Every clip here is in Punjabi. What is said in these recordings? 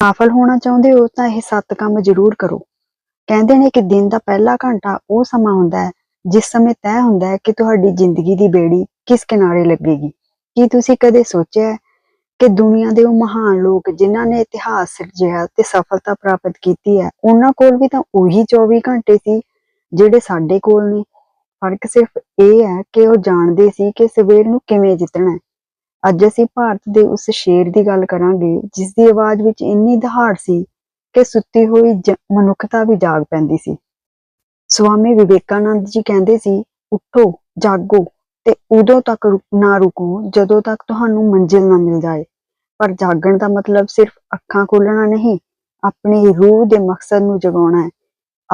ਸਫਲ ਹੋਣਾ ਚਾਹੁੰਦੇ ਹੋ ਤਾਂ ਇਹ ਸੱਤ ਕੰਮ ਜ਼ਰੂਰ ਕਰੋ। ਕਹਿੰਦੇ ਨੇ ਕਿ ਦਿਨ ਦਾ ਪਹਿਲਾ ਘੰਟਾ ਉਹ ਸਮਾਂ ਹੁੰਦਾ ਹੈ, ਜਿਸ ਸਮੇਂ ਤੈਅ ਹੁੰਦਾ ਹੈ ਕਿ ਤੁਹਾਡੀ ਜ਼ਿੰਦਗੀ ਦੀ ਬੇੜੀ ਕਿਸ ਕਿਨਾਰੇ ਲੱਗੇਗੀ। ਕੀ ਤੁਸੀਂ ਕਦੇ ਸੋਚਿਆ ਕਿ ਦੁਨੀਆ ਦੇ ਉਹ ਮਹਾਨ ਲੋਕ ਜਿਨ੍ਹਾਂ ਨੇ ਇਤਿਹਾਸ ਸਿਰਜਿਆ ਤੇ ਸਫਲਤਾ ਪ੍ਰਾਪਤ ਕੀਤੀ ਹੈ, ਉਹਨਾਂ ਕੋਲ ਵੀ ਤਾਂ ਉਹੀ 24 ਘੰਟੇ ਸੀ ਜਿਹੜੇ ਸਾਡੇ ਕੋਲ ਨੇ? ਫ਼ਰਕ ਸਿਰਫ ਇਹ ਹੈ ਕਿ ਉਹ ਜਾਣਦੇ ਸੀ ਕਿ ਸਵੇਰ ਨੂੰ ਕਿਵੇਂ ਜਿੱਤਣਾ ਹੈ। ਅੱਜ ਅਸੀਂ ਭਾਰਤ ਦੇ ਉਸ ਸ਼ੇਰ ਦੀ ਗੱਲ ਕਰਾਂਗੇ ਜਿਸ ਦੀ ਆਵਾਜ਼ ਵਿੱਚ ਇੰਨੀ ਦਹਾੜ ਸੀ ਕਿ ਸੁੱਤੀ ਹੋਈ ਮਨੁੱਖਤਾ ਵੀ ਜਾਗ ਪੈਂਦੀ ਸੀ। ਸਵਾਮੀ ਵਿਵੇਕਾਨੰਦ ਜੀ ਕਹਿੰਦੇ ਸੀ, ਉੱਠੋ, ਜਾਗੋ ਤੇ ਉਦੋਂ ਤੱਕ ਰੁਕ- ਨਾ ਰੁਕੋ, ਜਦੋਂ ਤੱਕ ਤੁਹਾਨੂੰ ਮੰਜ਼ਿਲ ਨਾ ਮਿਲ ਜਾਏ। ਪਰ ਜਾਗਣ ਦਾ ਮਤਲਬ ਸਿਰਫ ਅੱਖਾਂ ਖੋਲਣਾ ਨਹੀਂ, ਆਪਣੀ ਰੂਹ ਦੇ ਮਕਸਦ ਨੂੰ ਜਗਾਉਣਾ ਹੈ।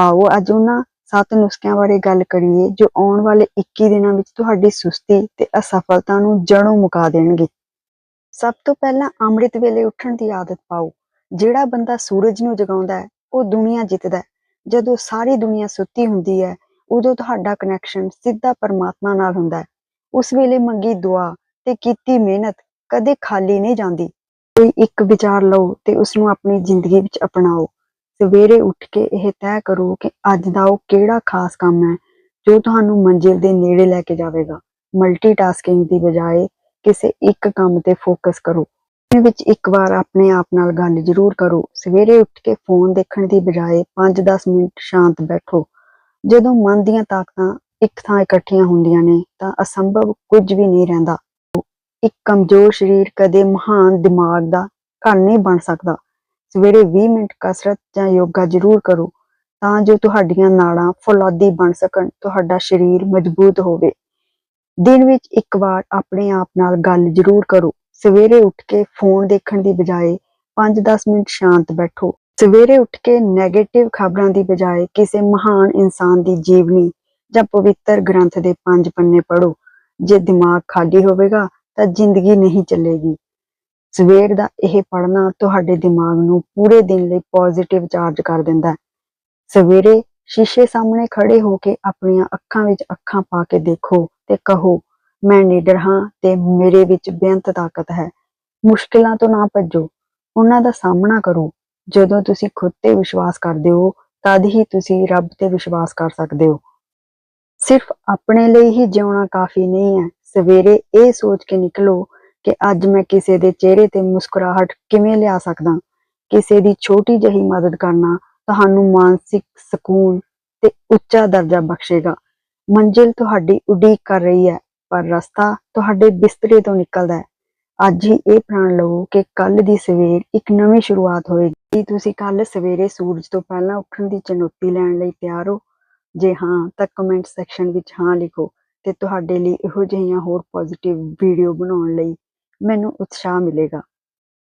ਆਓ, ਅੱਜ ਉਹਨਾਂ ਸੱਤ ਨੁਸਖਿਆਂ ਬਾਰੇ ਗੱਲ ਕਰੀਏ, ਜੋ ਆਉਣ ਵਾਲੇ 21 ਦਿਨਾਂ ਵਿੱਚ ਤੁਹਾਡੀ ਸੁਸਤੀ ਤੇ ਅਸਫਲਤਾ ਨੂੰ ਜੜੋਂ ਮੁਕਾ ਦੇਣਗੇ। ਸਭ ਤੋਂ ਪਹਿਲਾਂ ਅੰਮ੍ਰਿਤ ਵੇਲੇ ਉੱਠਣ ਦੀ ਆਦਤ ਪਾਓ। ਜਿਹੜਾ ਬੰਦਾ ਸੂਰਜ ਨੂੰ ਜਗਾਉਂਦਾ ਹੈ, ਉਹ ਦੁਨੀਆ ਜਿੱਤਦਾ ਹੈ। ਜਦੋਂ ਸਾਰੀ ਦੁਨੀਆ ਸੁੱਤੀ ਹੁੰਦੀ ਹੈ, ਉਦੋਂ ਤੁਹਾਡਾ ਕਨੈਕਸ਼ਨ ਸਿੱਧਾ ਪਰਮਾਤਮਾ ਨਾਲ ਹੁੰਦਾ ਹੈ। ਉਸ ਵੇਲੇ ਮੰਗੀ ਦੁਆ ਤੇ ਕੀਤੀ ਮਿਹਨਤ ਕਦੇ ਖਾਲੀ ਨਹੀਂ ਜਾਂਦੀ। ਕੋਈ ਇੱਕ ਵਿਚਾਰ ਲਓ ਤੇ ਉਸ ਨੂੰ ਆਪਣੀ ਜ਼ਿੰਦਗੀ ਵਿੱਚ ਅਪਣਾਓ। ਸਵੇਰੇ ਉੱਠ ਕੇ ਇਹ ਤੈਅ ਕਰੋ ਕਿ ਅੱਜ ਦਾ ਉਹ ਕਿਹੜਾ ਖਾਸ ਕੰਮ ਹੈ, ਜੋ ਤੁਹਾਨੂੰ ਮੰਜ਼ਿਲ ਦੇ ਨੇੜੇ ਲੈ ਕੇ ਜਾਵੇਗਾ। ਮਲਟੀਟਾਸਕਿੰਗ ਦੀ ਬਜਾਏ ਕਿਸੇ ਇੱਕ ਕੰਮ ਤੇ ਫੋਕਸ ਕਰੋ। ਦਿਨ ਵਿੱਚ ਇੱਕ ਵਾਰ ਆਪਣੇ ਆਪ ਨਾਲ ਗੱਲ ਜ਼ਰੂਰ ਕਰੋ। ਸਵੇਰੇ ਉੱਠ ਕੇ ਫੋਨ ਦੇਖਣ ਦੀ ਬਜਾਏ 5-10 ਮਿੰਟ ਸ਼ਾਂਤ ਬੈਠੋ। ਜਦੋਂ ਮਨ ਦੀਆਂ ਤਾਕਤਾਂ ਇੱਕ ਥਾਂ ਇਕੱਠੀਆਂ ਹੁੰਦੀਆਂ ਨੇ, ਤਾਂ ਅਸੰਭਵ ਕੁਝ ਵੀ ਨਹੀਂ ਰਹਿੰਦਾ। ਇੱਕ ਕਮਜ਼ੋਰ ਸਰੀਰ ਕਦੇ ਮਹਾਨ ਦਿਮਾਗ ਦਾ ਘਰ ਨਹੀਂ ਬਣ ਸਕਦਾ। ਸਵੇਰੇ 20 ਮਿੰਟ ਕਸਰਤ ਜਾਂ ਯੋਗਾ ਜ਼ਰੂਰ ਕਰੋ ਤਾਂ ਜੋ ਤੁਹਾਡੀਆਂ ਨਾੜਾਂ ਫੌਲਾਦੀ ਬਣ ਸਕਣ, ਤੁਹਾਡਾ ਸਰੀਰ ਮਜ਼ਬੂਤ ਹੋਵੇ। ਦਿਨ ਵਿੱਚ ਇੱਕ ਵਾਰ ਆਪਣੇ ਆਪ ਨਾਲ ਗੱਲ ਜ਼ਰੂਰ ਕਰੋ। ਸਵੇਰੇ ਉੱਠ ਕੇ ਫੋਨ ਦੇਖਣ ਦੀ ਬਜਾਏ 5-10 ਮਿੰਟ ਸ਼ਾਂਤ ਬੈਠੋ। ਸਵੇਰੇ ਉੱਠ ਕੇ 네ਗੇਟਿਵ ਖਬਰਾਂ ਦੀ ਬਜਾਏ ਕਿਸੇ ਮਹਾਨ ਇਨਸਾਨ ਦੀ ਜੀਵਨੀ ਜਾਂ ਪਵਿੱਤਰ ਗ੍ਰੰਥ ਦੇ ਪੰਜ ਪੰਨੇ ਪੜ੍ਹੋ। ਜੇ ਦਿਮਾਗ ਖਾਲੀ ਹੋਵੇਗਾ ਤਾਂ ਜ਼ਿੰਦਗੀ ਨਹੀਂ ਚੱਲੇਗੀ। ਸਵੇਰ ਦਾ ਇਹ ਪੜ੍ਹਨਾ ਤੁਹਾਡੇ ਦਿਮਾਗ ਨੂੰ ਪੂਰੇ ਦਿਨ ਲਈ ਪੋਜ਼ਿਟਿਵ ਚਾਰਜ ਕਰ ਦਿੰਦਾ ਹੈ। ਸਵੇਰੇ ਸ਼ੀਸ਼ੇ ਸਾਹਮਣੇ ਖੜੇ ਹੋ ਕੇ ਆਪਣੀਆਂ ਅੱਖਾਂ ਵਿੱਚ ਅੱਖਾਂ ਪਾ ਕੇ ਦੇਖੋ ਤੇ ਕਹੋ, ਮੈਂ ਨੀਡਰ ਹਾਂ ਤੇ ਮੇਰੇ ਵਿੱਚ ਬੇਅੰਤ ਤਾਕਤ ਹੈ। ਮੁਸ਼ਕਿਲਾਂ ਤੋਂ ਨਾ ਭੱਜੋ। ਉਹਨਾਂ ਦਾ ਸਾਹਮਣਾ ਕਰੋ। ਜਦੋਂ ਤੁਸੀਂ ਖੁਦ ਤੇ ਵਿਸ਼ਵਾਸ ਕਰਦੇ ਹੋ, ਤਦ ਹੀ ਤੁਸੀਂ ਰੱਬ ਤੇ ਵਿਸ਼ਵਾਸ ਕਰ ਸਕਦੇ ਹੋ। ਸਿਰਫ ਆਪਣੇ ਲਈ ਹੀ ਜਿਉਣਾ ਕਾਫੀ ਨਹੀਂ ਹੈ। ਸਵੇਰੇ ਇਹ ਸੋਚ ਕੇ ਨਿਕਲੋ ਕਿ ਅੱਜ ਮੈਂ ਕਿਸੇ ਦੇ ਚਿਹਰੇ ਤੇ ਮੁਸਕਰਾਹਟ ਕਿਵੇਂ ਲਿਆ ਸਕਦਾ? ਕਿਸੇ ਦੀ ਛੋਟੀ ਜਿਹੀ ਮਦਦ ਕਰਨਾ ਤੁਹਾਨੂੰ ਮਾਨਸਿਕ ਸਕੂਨ ਤੇ ਉੱਚਾ ਦਰਜਾ ਬਖਸ਼ੇਗਾ। ਮੰਜ਼ਿਲ ਤੁਹਾਡੀ ਉਡੀਕ ਕਰ ਰਹੀ ਹੈ, ਪਰ ਰਸਤਾ ਤੁਹਾਡੇ ਬਿਸਤਰੇ ਤੋਂ ਨਿਕਲਦਾ ਹੈ। ਅੱਜ ਹੀ ਇਹ ਪ੍ਰਣ ਲਵੋ ਕਿ ਕੱਲ ਦੀ ਸਵੇਰ ਇੱਕ ਨਵੀਂ ਸ਼ੁਰੂਆਤ ਹੋਏਗੀ। ਕੀ ਤੁਸੀਂ ਕੱਲ ਸਵੇਰੇ ਸੂਰਜ ਤੋਂ ਪਹਿਲਾਂ ਉੱਠਣ ਦੀ ਚੁਣੌਤੀ ਲੈਣ ਲਈ ਤਿਆਰ ਹੋ? ਜੇ ਹਾਂ, ਤਾਂ ਕਮੈਂਟ ਸੈਕਸ਼ਨ ਵਿੱਚ ਹਾਂ ਲਿਖੋ ਤੇ ਤੁਹਾਡੇ ਲਈ ਇਹੋ ਜਿਹੀਆਂ ਹੋਰ ਪੋਜ਼ਿਟਿਵ ਵੀਡੀਓ ਬਣਾਉਣ ਲਈ ਮੈਨੂੰ ਉਤਸ਼ਾਹ ਮਿਲੇਗਾ।